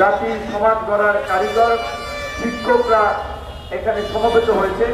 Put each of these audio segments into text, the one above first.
জাতি সমাজ গড়ার কারিগর শিক্ষকরা এখানে সমবেত হয়েছে।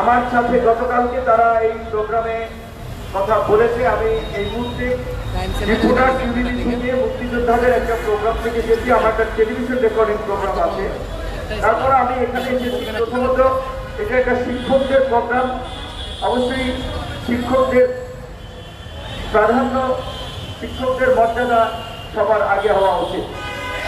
আমার সাথে গতকালকে তারা এই প্রোগ্রামে কথা বলেছে। আমি এই মুহূর্তে ত্রিপুরা টিভি থেকে মুক্তিযোদ্ধাদের একটা প্রোগ্রাম থেকে এসেছি আমার একটা টেলিভিশন রেকর্ডিং প্রোগ্রাম আছে। তারপর আমি এখানে এসেছি। প্রথমত এটা একটা শিক্ষকদের প্রোগ্রাম। অবশ্যই শিক্ষকদের প্রাধান্য, শিক্ষকদের মর্যাদা সবার আগে হওয়া উচিত।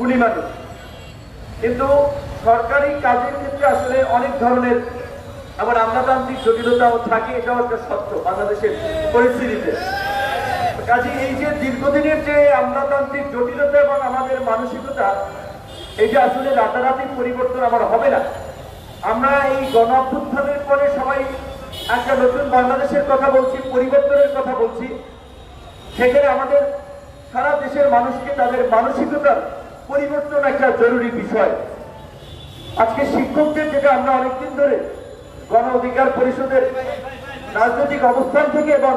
গুণী কিন্তু সরকারি কাজের ক্ষেত্রে আসলে অনেক ধরনের আবার আমলাতান্ত্রিক জটিলতাও থাকে, এটাও একটা সত্য বাংলাদেশের পরিস্থিতিতে। কাজে এই যে দীর্ঘদিনের যে আমলাতান্ত্রিক জটিলতা এবং আমাদের মানসিকতা এটা আসলে রাতারাতি পরিবর্তন আমার হবে না। আমরা এই গণ পরে সবাই একটা নতুন বাংলাদেশের কথা বলছি, পরিবর্তনের কথা বলছি। সেখানে আমাদের সারা দেশের মানুষকে তাদের মানসিকতার পরিবর্তন একটা জরুরি বিষয়। আজকে শিক্ষকদের যেটা আমরা অনেকদিন ধরে গণ অধিকার পরিষদের রাজনৈতিক অবস্থান থেকে এবং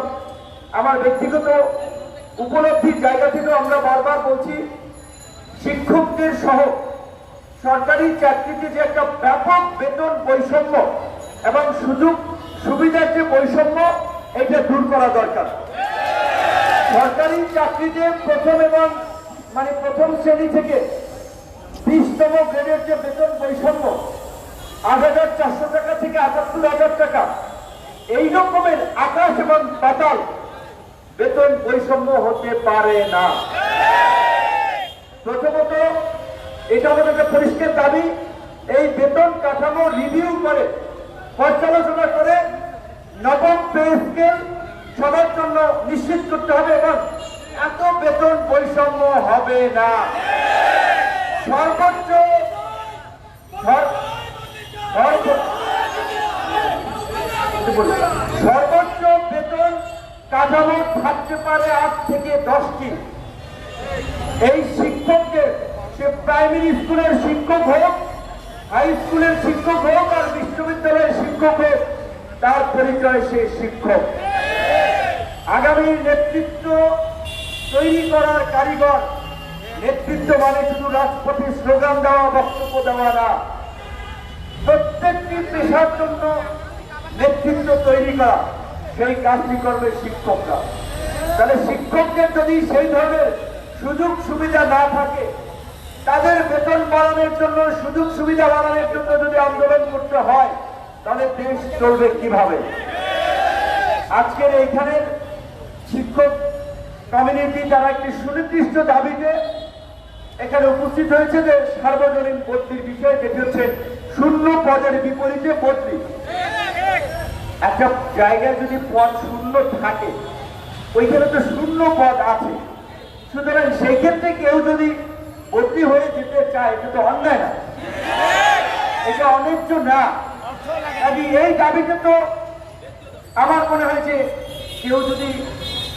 আমার ব্যক্তিগত উপলব্ধির জায়গা থেকেও আমরা বারবার বলছি, শিক্ষকদের সহ সরকারি চাকরিতে যে একটা ব্যাপক বেতন বৈষম্য এবং সুযোগ সুবিধার যে বৈষম্য, এটা দূর করা দরকার। সরকারি চাকরিতে প্রথম এবং মানে প্রথম শ্রেণি থেকে বিশতম গ্রেডের যে বেতন বৈষম্য, আট হাজার চারশো টাকা থেকে আটাত্তর হাজার টাকা এই রকমের আকাশ এবং পাতাল বেতন বৈষম্য হতে পারে না। প্রথমত, এটা আমাদের পরিষ্কার দাবি, এই বেতন কাঠামো রিভিউ করে, পর্যালোচনা করে নবম পে স্কেল সবার জন্য নিশ্চিত করতে হবে এবং এত বেতন বৈষম্য হবে না। সর্বোচ্চ সর্বোচ্চ বেতন কাঠামো থাকতে পারে আট থেকে দশটি। এই শিক্ষকদের সে প্রাইমারি স্কুলের শিক্ষক হোক, হাই স্কুলের শিক্ষক হোক আর বিশ্ববিদ্যালয়ের শিক্ষক হোক, তার পরিচয় সে শিক্ষক। আগামী নেতৃত্ব তৈরি করার কারিগর। নেতৃত্ব মানে শুধু রাজপথে স্লোগান দেওয়া, বক্তব্য দেওয়া না। প্রত্যেকটি পেশার জন্য নেতৃত্ব তৈরি করা, সেই কাজটি করবে শিক্ষকরা। তাহলে শিক্ষকদের যদি সেই ধরনের সুযোগ সুবিধা না থাকে, তাদের বেতন বাড়ানোর জন্য, সুযোগ সুবিধা বাড়ানোর জন্য যদি আন্দোলন করতে হয়, তাহলে দেশ চলবে কীভাবে? আজকের এইখানের শিক্ষক কমিউনিটি তারা একটি সুনির্দিষ্ট দাবিতে এখানে উপস্থিত হয়েছে যে সার্বজনীন বদলির বিষয় যেটি হচ্ছে শূন্য পদের বিপরীতে বদলি একটা জায়গায় যদি পদ শূন্য থাকে, ওইখানে তো শূন্য পদ আছে। সুতরাং সেই ক্ষেত্রে কেউ যদি বদলি হয়ে যেতে চায়, এটা তো অন্যায় না। এটা অন্যায্য না। এই দাবিতে তো আমার মনে হয় যে কেউ যদি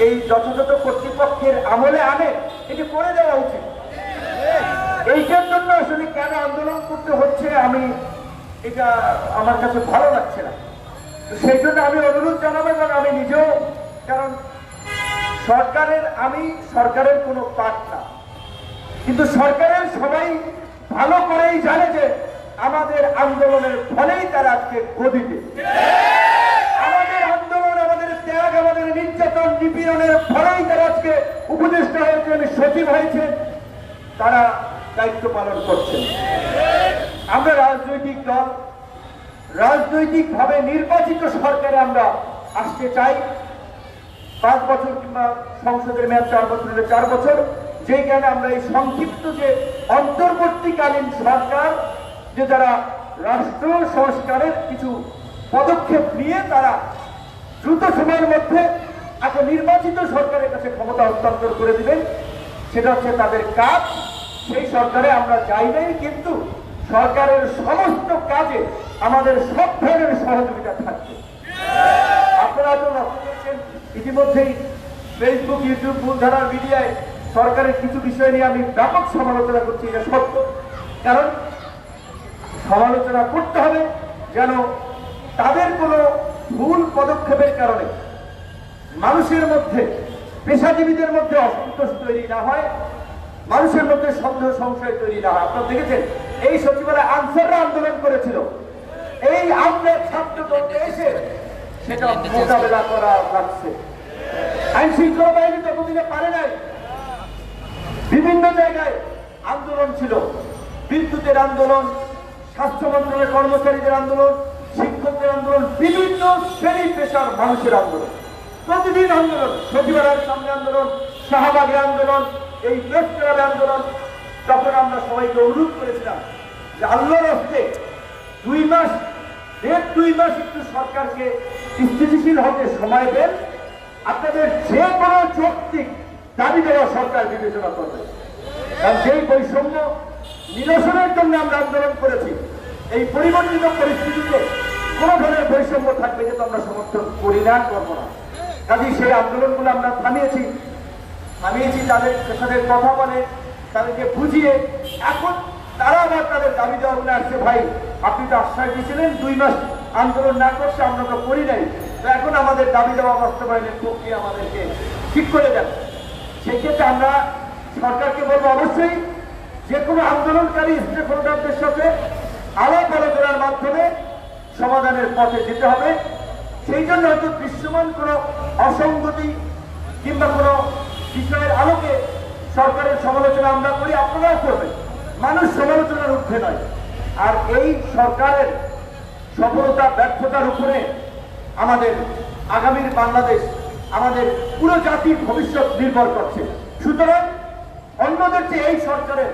এই যথাযথ কর্তৃপক্ষের আমলে আনে, এটি করে দেওয়া উচিত। এইটার জন্য আসলে কেন আন্দোলন করতে হচ্ছে আমি, এটা আমার কাছে ভালো লাগছে না। সেই জন্য আমি অনুরোধ জানাব এবং আমি নিজেও, কারণ সরকারের, আমি সরকারের কোনো পাঠ না। কিন্তু সরকারের সবাই ভালো করেই জানে যে আমাদের আন্দোলনের ফলেই তারা আজকে গদিতে আমাদের আন্দোলন আমাদের ত্যাগ আমাদের নির্যাতন নিপীড়নের ফলেই তারা আজকে উপদেষ্টা হয়েছেন সচিব হয়েছেন। তারা দায়িত্ব পালন করছেন। আমরা রাজনৈতিক দল, রাজনৈতিকভাবে নির্বাচিত সরকারে আমরা আসতে চাই। পাঁচ বছর কিংবা সংসদের মেয়াদ চার বছর হলে চার বছর যেই কারণে আমরা এই সংক্ষিপ্ত যে অন্তর্বর্তীকালীন সরকার, যে যারা রাষ্ট্র সংস্কারের কিছু পদক্ষেপ নিয়ে তারা দ্রুত সময়ের মধ্যে একটা নির্বাচিত সরকারের কাছে ক্ষমতা হস্তান্তর করে দিবেন। সেটা হচ্ছে তাদের কাজ। সেই সরকারে আমরা চাই নাই, কিন্তু সরকারের সমস্ত কাজে আমাদের সব ধরনের সহযোগিতা থাকবে। আপনারা তো লক্ষ্য করছেন, ইতিমধ্যেই ফেসবুক ইউটিউব মূলধারার মিডিয়ায় সরকারের কিছু বিষয় নিয়ে আমি ব্যাপক সমালোচনা করছি, এটা সত্য। কারণ সমালোচনা করতে হবে যেন তাদের কোনো ভুল পদক্ষেপের কারণে মানুষের মধ্যে, পেশাজীবীদের মধ্যে অসন্তোষ তৈরি না হয়, মানুষের মধ্যে সন্দেহ, সংশয় তৈরি না হয়। আপনারা দেখেছেন, এই সচিবালয় আনসাররা আন্দোলন করেছিল। এই আমরা ছাত্র দলকে এসে সেটা মোকাবেলা করা লাগছে। আইন শৃঙ্খলা বাহিনী ততদিনে পারে নাই। বিভিন্ন জায়গায় আন্দোলন ছিল। বিদ্যুতের আন্দোলন, স্বাস্থ্য মন্ত্রণালয়ের কর্মচারীদের আন্দোলন, শিক্ষকদের আন্দোলন, বিভিন্ন শ্রেণি পেশার মানুষের আন্দোলন। প্রতিদিন আন্দোলন, সচিবালয়ের সামনে আন্দোলন, শাহবাগের আন্দোলন, এই প্রেস আন্দোলন, তখন আমরা সবাইকে অনুরোধ করেছিলাম যে আল্লাহর হস্তে দুই মাস, দেড় দুই মাস একটু সরকারকে স্থিতিশীল হতে সময় দেন। আপনাদের যে কোনো যৌক্তিক দাবি দেওয়া সরকার বিবেচনা করবে। কারণ যেই বৈষম্য নিরসনের জন্য আমরা আন্দোলন করেছি। এই পরিবর্তিত পরিস্থিতিতে কোনো ধরনের বৈষম্য থাকবে যেটা আমরা সমর্থন করি না, করব না। কাজেই সেই আন্দোলনগুলো আমরা থামিয়েছি। থামিয়েছি তাদের সাথে কথা বলে, তাদেরকে বুঝিয়ে এখন তারা আবার তাদের দাবি দেওয়া আসছে। ভাই, আপনি তো আশ্বাস দিয়েছিলেন, দুই মাস আন্দোলন না করছে, আমরা তো করি নাই। তো এখন আমাদের দাবি দেওয়া বাস্তবায়নের প্রক্রিয়া আমাদেরকে ঠিক করে দেন। সেক্ষেত্রে আমরা সরকারকে বলব অবশ্যই যে কোনো আন্দোলনকারী স্টেক হোল্ডারদের সাথে আলাপ আলোচনার মাধ্যমে সমাধানের পথে যেতে হবে। সেই জন্য হয়তো দৃশ্যমান কোনো অসঙ্গতি কিংবা কোনো বিষয়ের আলোকে সরকারের সমালোচনা আমরা করি, আপনারাও করবেন। মানুষ সমালোচনার ঊর্ধ্বে নয়। আর এই সরকারের সফলতা, ব্যর্থতার উপরে আমাদের আগামীর বাংলাদেশ, আমাদের পুরো জাতির ভবিষ্যৎ নির্ভর করছে। সুতরাং অন্যদের চেয়ে এই সরকারের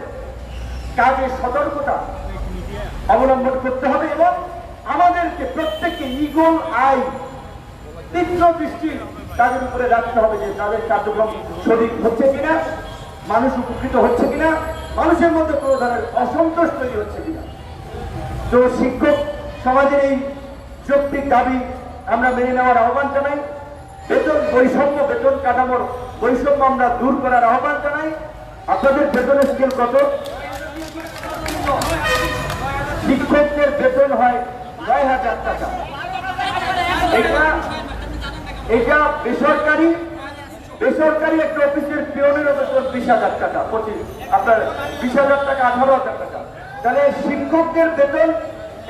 কাজে সতর্কতা অবলম্বন করতে হবে এবং আমাদেরকে প্রত্যেককে ইগল আই তীক্ষ্ণ দৃষ্টি তাদের উপরে রাখতে হবে যে তাদের কার্যক্রম সঠিক হচ্ছে কিনা, মানুষ উপকৃত হচ্ছে কিনা, মানুষের মধ্যে কোনো ধরনের অসন্তোষ তৈরি হচ্ছে কিনা। তো শিক্ষক সমাজের এই যৌক্তিক দাবি আমরা মেনে নেওয়ার আহ্বান জানাই। বেতন বৈষম্য, বেতন কাঠামোর বৈষম্য আমরা দূর করার আহ্বান জানাই। আপনাদের বেতনের স্কেল কত? শিক্ষকদের বেতন হয় নয় হাজার টাকা। এটা বেসরকারি বেসরকারি একটা অফিসের পিওনের বেতন বিশ হাজার টাকা, পঁচিশ আপনার বিশ হাজার টাকা, আঠারো হাজার টাকা। তাহলে শিক্ষকদের বেতন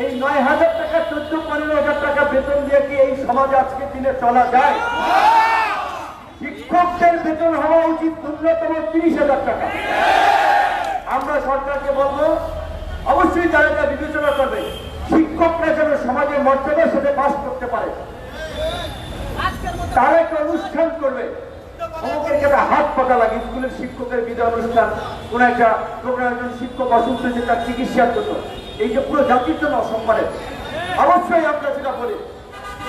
এই নয় হাজার টাকা, চোদ্দ, পনেরো হাজার টাকা বেতন দিয়ে কি এই সমাজে আজকের দিনে চলা যায়? শিক্ষকদের বেতন হওয়া উচিত ন্যূনতম তিরিশ হাজার টাকা। আমরা সরকারকে বলব, অবশ্যই তারা বিবেচনা করবে। শিক্ষকরা যেন সমাজের মর্যাদার সাথে বাস করতে পারে। তারা একটা অনুষ্ঠান করবে। অমুকের একটা হাত পাকা লাগে। স্কুলের শিক্ষকের বিদায় অনুষ্ঠান কোন একটা প্রোগ্রাম একজন শিক্ষক অসুস্থ হয়েছে তার চিকিৎসার জন্য। এই যে পুরো জাতির জন্য অসম্মানের। অবশ্যই আমরা সেটা বলি।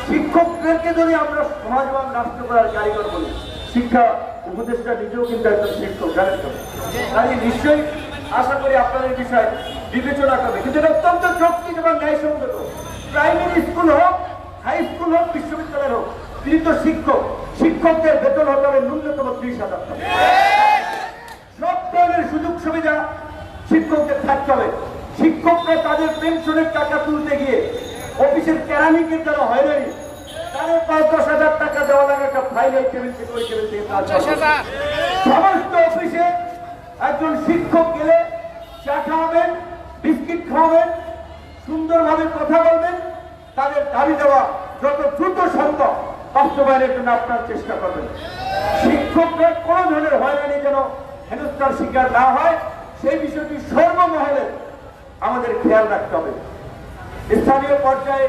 শিক্ষকদেরকে যদি আমরা সমাজবান রাষ্ট্র করার কারিগর বলি শিক্ষা উপদেষ্টা নিজেও কিন্তু একজন শিক্ষক জানেন তো? তাই নিশ্চয়ই আশা করি আপনাদের বিষয়ে বিবেচনা করবে কিন্তু এটা অত্যন্ত যৌক্তিক এবং ন্যায়সঙ্গত। প্রাইমারি স্কুল হোক, হাই স্কুল হোক, বিশ্ববিদ্যালয় হোক, তিনি তো শিক্ষক। শিক্ষকদের বেতন হতে হবে ন্যূনতম ত্রিশ হাজার সব ধরনের সুযোগ সুবিধা শিক্ষকদের থাকতে হবে। শিক্ষকরা তাদের পেনশনের টাকা তুলতে গিয়ে অফিসের কেরানিকের যারা হয়রানি। তাদের পাঁচ দশ হাজার টাকা দেওয়া লাগে একটা থেকে কাজ করবে। সমস্ত অফিসে একজন শিক্ষক গেলে চা খাওয়াবেন বিস্কিট খাওয়াবেন, সুন্দরভাবে কথা বলবেন, তাদের দাবি দেওয়া যত দ্রুত সম্ভব বাস্তবায়নের জন্য আপনার চেষ্টা করবেন। শিক্ষকরা কোনো ধরনের হয়রানি যেন হেনস্থার শিকার না হয়, সেই বিষয়টি সর্বমহলে আমাদের খেয়াল রাখতে হবে। স্থানীয় পর্যায়ে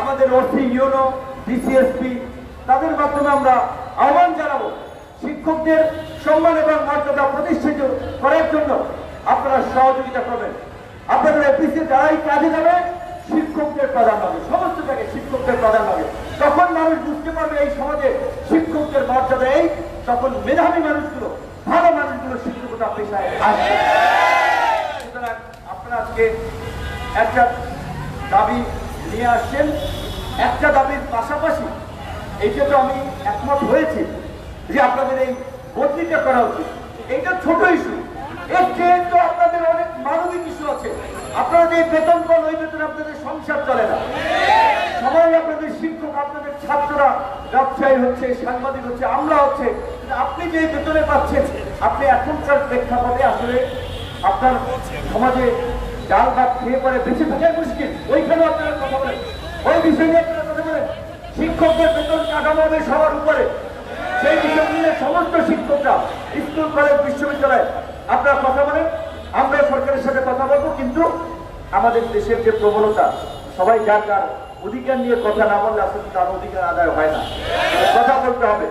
আমাদের ওসি, ইউনো, ডিসিএসপি, তাদের মাধ্যমে আমরা আহ্বান জানাব, শিক্ষকদের সম্মান এবং মর্যাদা প্রতিষ্ঠিত করার জন্য আপনারা সহযোগিতা করবেন। আপনাদের অফিসে যারাই কাজে যাবে, শিক্ষকদের প্রধান হবে। সমস্ত জায়গায় শিক্ষকদের প্রধান হবে। তখন মানুষ বুঝতে পারবে এই সমাজে শিক্ষকদের মর্যাদা এই, তখন মেধাবী মানুষগুলো, ভালো মানুষগুলো শিক্ষকতা পেশায় আসবে। সুতরাং আপনারা একটা দাবি নিয়ে আসছেন। একটা দাবির পাশাপাশি এইটা তো আমি একমত হয়েছি যে আপনাদের এই বদলিটা করা উচিত। এইটা ছোট ইস্যু এর চেয়ে তো আপনাদের অনেক মানবিক ইস্যু আছে আপনারা যে বেতন পান ওই বেতন আপনাদের সংসার চলে না। সবাই আপনাদের শিক্ষক, আপনাদের ছাত্ররা, ব্যবসায়ী হচ্ছে, সাংবাদিক হচ্ছে, আমরা হচ্ছে আপনি যে বেতনে পাচ্ছেন, আপনি এখনকার প্রেক্ষাপটে আসলে আপনার সমাজে ডাল ভাত খেয়ে পরে বেঁচে থাকাই মুশকিল। ওইখানে আপনারা কথা বলেন। ওই বিষয় নিয়ে আপনারা কথা বলেন। শিক্ষকদের বেতন কাঠামো হবে সবার উপরে। সেই বিষয় নিয়ে সমস্ত শিক্ষকরা, স্কুল, কলেজ, বিশ্ববিদ্যালয়, আপনারা কথা বলেন। আমরা সরকারের সাথে কথা বলব, কিন্তু আমাদের দেশের যে প্রবণতা, সবাই যার যার অধিকার নিয়ে কথা না বললে আসলে তার অধিকার আদায় হয় না। কথা বলতে হবে।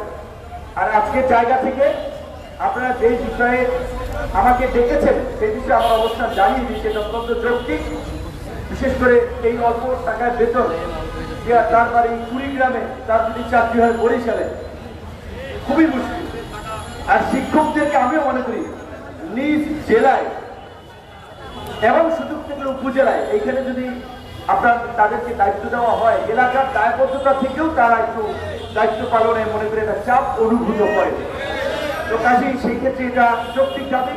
আর আজকের জায়গা থেকে আপনারা যেই বিষয়ে আমাকে ডেকেছেন, সেই বিষয়ে আমার অবস্থান জানিয়ে দিই সেটা অত্যন্ত যৌক্তিক। বিশেষ করে এই অল্প টাকার বেতন তার বাড়ি কুড়িগ্রামে, তার যদি চাকরি হয় বরিশালে, খুবই মুশকিল। আর শিক্ষকদেরকে আমিও মনে করি, নিজ জেলায় এবং সুযোগ থেকে উপজেলায়, এইখানে যদি আপনার তাদেরকে দায়িত্ব দেওয়া হয়, এলাকার দায়বদ্ধতা থেকেও তারা একটু দায়িত্ব পালনে মনে করে একটা চাপ অনুভূত করে। তো কাজেই সেই ক্ষেত্রে এটা যৌক্তিক দাবি।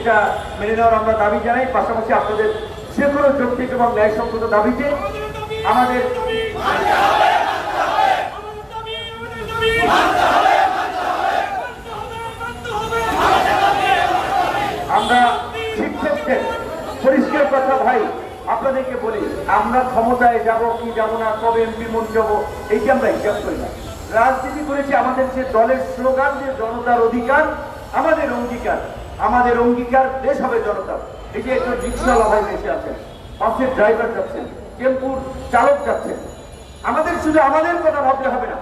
এটা মেনে নেওয়ার আমরা দাবি জানাই। পাশাপাশি আপনাদের যে কোনো যৌক্তিক এবং ন্যায়সঙ্গত দাবিতে আমাদের আমরা ভাই, আপনাদেরকে বলি, আমরা ক্ষমতায় যাব কি যাব না, কবে এমপি মন যাব, এইটা আমরা হিসাব করি না। রাজনীতি করেছি আমাদের যে দলের স্লোগান, যে জনতার অধিকার, আমাদের অঙ্গীকার। আমাদের অঙ্গীকার, দেশ হবে জনতা। এই যে একটা রিক্সাওয়ালা ভাই বেশি আছেন বাসের ড্রাইভার যাচ্ছেন, টেম্পুর চালক যাচ্ছেন, আমাদের শুধু আমাদের কথা ভাবতে হবে না।